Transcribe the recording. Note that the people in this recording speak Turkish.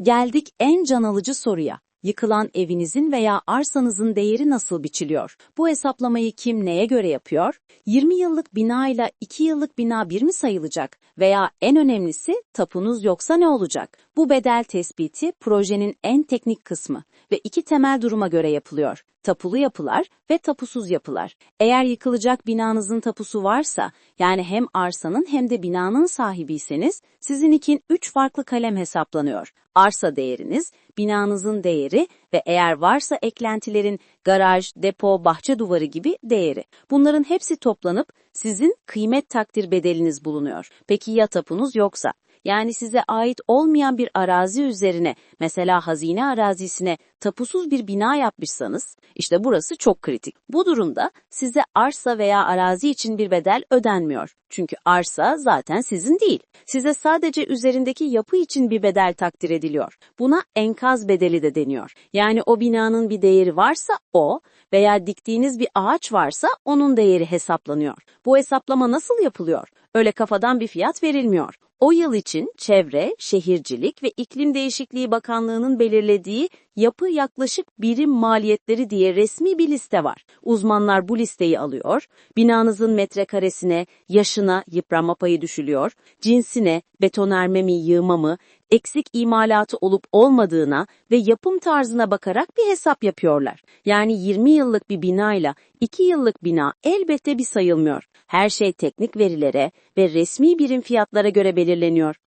Geldik en can alıcı soruya. Yıkılan evinizin veya arsanızın değeri nasıl biçiliyor? Bu hesaplamayı kim neye göre yapıyor? 20 yıllık bina ile 2 yıllık bina bir mi sayılacak? Veya en önemlisi tapunuz yoksa ne olacak? Bu bedel tespiti projenin en teknik kısmı ve iki temel duruma göre yapılıyor. Tapulu yapılar ve tapusuz yapılar. Eğer yıkılacak binanızın tapusu varsa, yani hem arsanın hem de binanın sahibiyseniz, sizin için 3 farklı kalem hesaplanıyor. Arsa değeriniz, binanızın değeri ve eğer varsa eklentilerin garaj, depo, bahçe duvarı gibi değeri. Bunların hepsi toplanıp sizin kıymet takdir bedeliniz bulunuyor. Peki ya tapunuz yoksa? Yani size ait olmayan bir arazi üzerine, mesela hazine arazisine tapusuz bir bina yapmışsanız, işte burası çok kritik. Bu durumda size arsa veya arazi için bir bedel ödenmiyor. Çünkü arsa zaten sizin değil. Size sadece üzerindeki yapı için bir bedel takdir ediliyor. Buna enkaz bedeli de deniyor. Yani o binanın bir değeri varsa o veya diktiğiniz bir ağaç varsa onun değeri hesaplanıyor. Bu hesaplama nasıl yapılıyor? Öyle kafadan bir fiyat verilmiyor. O yıl için Çevre, Şehircilik ve İklim Değişikliği Bakanlığı'nın belirlediği yapı yaklaşık birim maliyetleri diye resmi bir liste var. Uzmanlar bu listeyi alıyor, binanızın metrekaresine, yaşına yıpranma payı düşülüyor, cinsine, betonarme mi, yığma mı, eksik imalatı olup olmadığına ve yapım tarzına bakarak bir hesap yapıyorlar. Yani 20 yıllık bir binayla 2 yıllık bina elbette bir sayılmıyor. Her şey teknik verilere ve resmi birim fiyatlara göre belirleniyor.